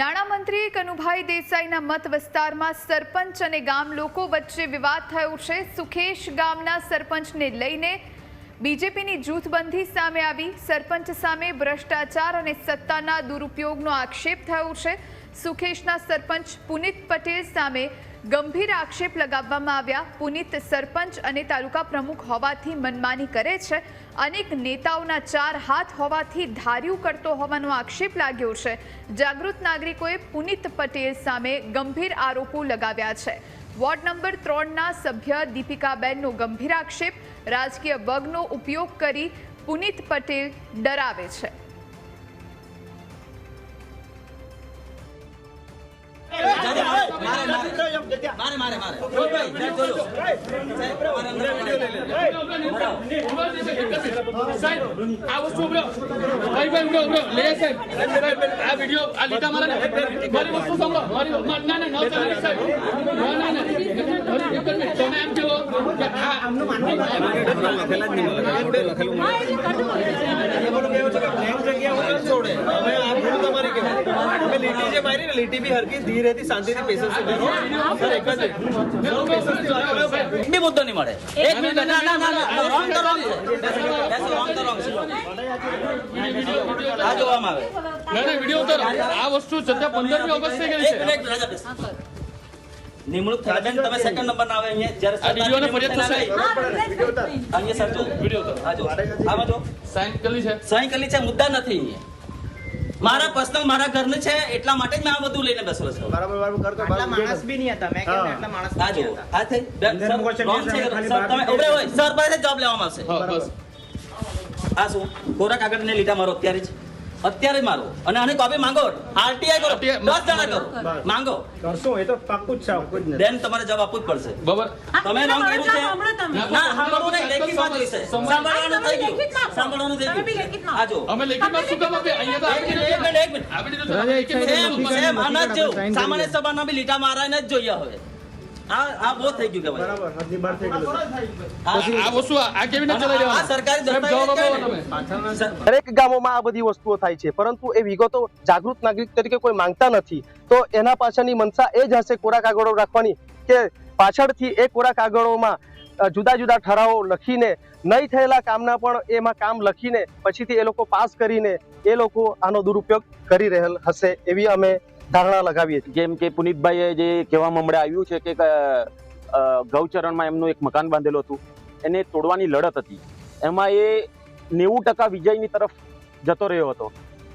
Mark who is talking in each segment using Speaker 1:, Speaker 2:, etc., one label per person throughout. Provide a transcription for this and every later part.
Speaker 1: નાણામંત્રી કનુભાઈ દેસાઈના મત વિસ્તારમાં સરપંચ અને ગામ લોકો વચ્ચે વિવાદ થયો છે. સુખેશ ગામના સરપંચને લઈને બીજેપીની જૂથબંધી સામે આવી. સરપંચ સામે ભ્રષ્ટાચાર અને સત્તાના દુરુપયોગનો આક્ષેપ થયો છે. સુખેશના સરપંચ પુનિત પટેલ સામે ગંભીર આક્ષેપ લગાવવામાં આવ્યા. પુનિત સરપંચ અને તાલુકા પ્રમુખ હોવાથી મનમાની કરે છે. અનેક નેતાઓના ચાર હાથ હોવાથી ધાર્યું કરતો હોવાનો આક્ષેપ લાગ્યો છે. જાગૃત નાગરિકોએ પુનિત પટેલ સામે ગંભીર આરોપો લગાવ્યા છે. વોર્ડ નંબર ત્રણના સભ્ય દીપિકાબેનનો ગંભીર આક્ષેપ, રાજકીય વગનો ઉપયોગ કરી પુનિત પટેલ ડરાવે છે.
Speaker 2: આ વસ્તુ ઉભરો ભાઈ ભાઈ ઉભરો ઉભરો લે સાહેબ આ વિડિયો આ લીટા મારા મારી વસ્તુ સાંભળો મારી ના ના ના સાહેબ ના ના ના જ તમે એમ કહો કે આ
Speaker 3: છોડે હવે આ ભૂલ તમારી કહેવાય તમે લીટી બી હરકી ધીરેથી શાંતિથી પેશન્સથી કરો સર એક જ સર પેશન્સથી વાત કરો
Speaker 4: બી મુદ્દો નહીં મળે એક મિનિટ ના ના ના રોંગ તો રોંગ છે That's રોંગ તો રોંગ છે આ જોવામાં આવે
Speaker 2: ના ના વિડિયો ઉતારો. આ વસ્તુ છતાં 15મી ઓગસ્ટે ગઈ
Speaker 4: એક મિનિટ રાજા બેસ. નિમણૂક થયા બેન તમે સેકન્ડ નંબર ના આવે અહીંયા. જ્યારે
Speaker 2: આ વિડીયોને ફરિયાદ થશે?
Speaker 4: થાય, અહીંયા સર જો.
Speaker 2: વિડિયો તો
Speaker 4: આ જો. આમાં જો.
Speaker 2: સાઈન કરી છે.
Speaker 4: કરેલી છે મુદ્દા નથી અહીંયા. મારા પર્સનલ મારા ઘરનું છે એટલા માટે જ મેં આ બધું લઈને બેસેલો છું.
Speaker 3: બરાબર બરાબર કરતો
Speaker 5: આટલા માણસ બી નહીં હતા. મેં ને માણસ
Speaker 4: જો થઈ. સર, wrong છે. સર, તમે ઉભરે હોય. સર પાસે જોબ લેવામાં આવશે.
Speaker 2: હા
Speaker 4: આ શું? કોરા કાગળ ને લીધા મારો અત્યારે જ. અત્યારે મારો. અને આની કોપી માંગો. આરટીઆઈ કરો.
Speaker 2: RTI
Speaker 4: દસ જણા કરો. માંગો.
Speaker 3: કરશો એ તો પાક્કું જ છે
Speaker 4: બેન તમારે જવાબ આપવું જ પડશે.
Speaker 2: બરાબર.
Speaker 4: તમે રંગ કર્યું છે? ના સાંભળવું નહીં લેખિતમાં જોઈશે સાંભળવાનું. થઈ ગયું. સાંભળવાનું થઈ ગયું. આ જો.
Speaker 2: અમે લેખિતમાં શું કામ આપે અહીંયા તો
Speaker 4: એક
Speaker 2: આપી
Speaker 4: મિનિટ એક મિનિટ એક મિનિટ.
Speaker 2: આપી દીધું
Speaker 4: સેમ સેમ આના જેવું સામાન્ય સભાના બી લીટા મારાને જ જોઈએ હવે. આ આ બહુ થઈ ગયું કે
Speaker 3: બરાબર હદની બહાર થઈ ગયેલું
Speaker 4: આ-
Speaker 2: આ આ વસ્તુ આ કેવી રીતે ચલાવી
Speaker 4: આ સરકારી
Speaker 2: સાહેબ, જવાબ આપો
Speaker 4: દસ્તાવેજ
Speaker 6: દરેક ગામોમાં આ બધી વસ્તુઓ થાય છે પરંતુ એ વિગતો જાગૃત નાગરિક તરીકે કોઈ માંગતા નથી. તો એના પાછળની મનસા એ જ હશે કોરા કાગળો રાખવાની કે પાછળથી એ કોરા કાગળોમાં જુદા જુદા ઠરાવો લખીને નહીં થયેલા કામના પણ એમાં કામ લખીને પછીથી એ લોકો પાસ કરીને એ લોકો આનો દુરુપયોગ કરી રહેલ હશે એવી અમે ધારણા લગાવીએ છીએ.
Speaker 7: જેમ કે પુનિતભાઈએ જે કહેવામાં હમણાં આવ્યું છે કે ગૌચરણમાં એમનું એક મકાન બાંધેલું હતું. એને તોડવાની લડત હતી. એમાં એ નેવું ટકા વિજયની તરફ જતો રહ્યો હતો.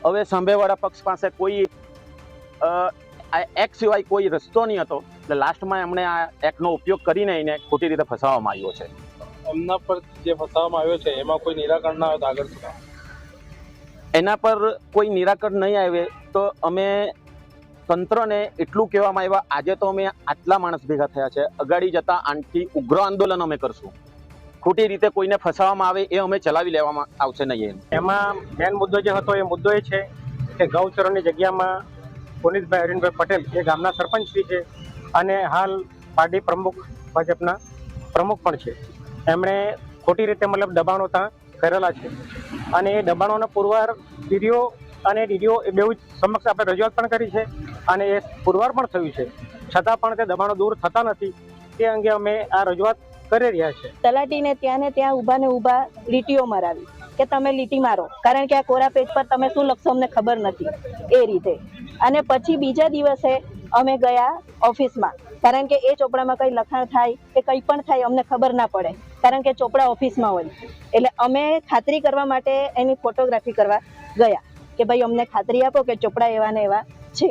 Speaker 7: હવે સાંભેવાળા પક્ષ પાસે કોઈ એક્ટ સિવાય કોઈ રસ્તો નહીં હતો. એટલે લાસ્ટમાં એમણે આ એક્ટનો ઉપયોગ કરીને એને ખોટી રીતે ફસાવવામાં આવ્યો છે.
Speaker 8: એમના પર જે ફસાવવામાં આવ્યો છે એમાં કોઈ નિરાકરણ ના આવે તો આગળ શું
Speaker 7: એના પર કોઈ નિરાકરણ નહીં આવે તો અમે તંત્રને એટલું કહેવામાં આવ્યા, આજે તો અમે આટલા માણસ ભેગા થયા છે. અગાડી જતા આનથી ઉગ્ર આંદોલન અમે કરશું. ખોટી રીતે કોઈને ફસાવવામાં આવે એ અમે ચલાવી લેવામાં આવશે નહીં
Speaker 6: એમાં. મેન મુદ્દો જે હતો, એ મુદ્દો એ છે કે ગૌચરણની જગ્યામાં પુનિતભાઈ, અરવિંદભાઈ પટેલ, એ ગામના સરપંચ છે અને હાલ પાર્ટી પ્રમુખ, ભાજપના પ્રમુખ પણ છે. એમણે ખોટી રીતે મતલબ દબાણો ત્યાં કરેલા છે. અને એ દબાણોના પુરવાર ડીડીઓ અને ડીડીઓ એ બેઉ સમક્ષ આપણે રજૂઆત પણ કરી છે અને એ પુરવાર પણ થયું છે. છતાં પણ તે દબાણો દૂર થતા નથી. તે અંગે અમે આ રજૂઆત કરી રહ્યા છે.
Speaker 9: તલાટીને ત્યાં ને ત્યાં ઊભા ને ઊભા લીટીઓ મરાવી કે તમે લીટી મારો. કારણ કે આ કોરા પેજ પર તમે શું લખશો અમને ખબર નથી એ રીતે. અને પછી બીજા દિવસે અમે ગયા ઓફિસમાં. કારણ કે એ ચોપડામાં કંઈ લખાણ થાય કે કંઈ પણ થાય અમને ખબર ના પડે. કારણ કે ચોપડા ઓફિસમાં હોય. એટલે અમે ખાતરી કરવા માટે એની ફોટોગ્રાફી કરવા ગયા. કે ભાઈ અમને ખાતરી આપો કે ચોપડા એવા ને એવા છે.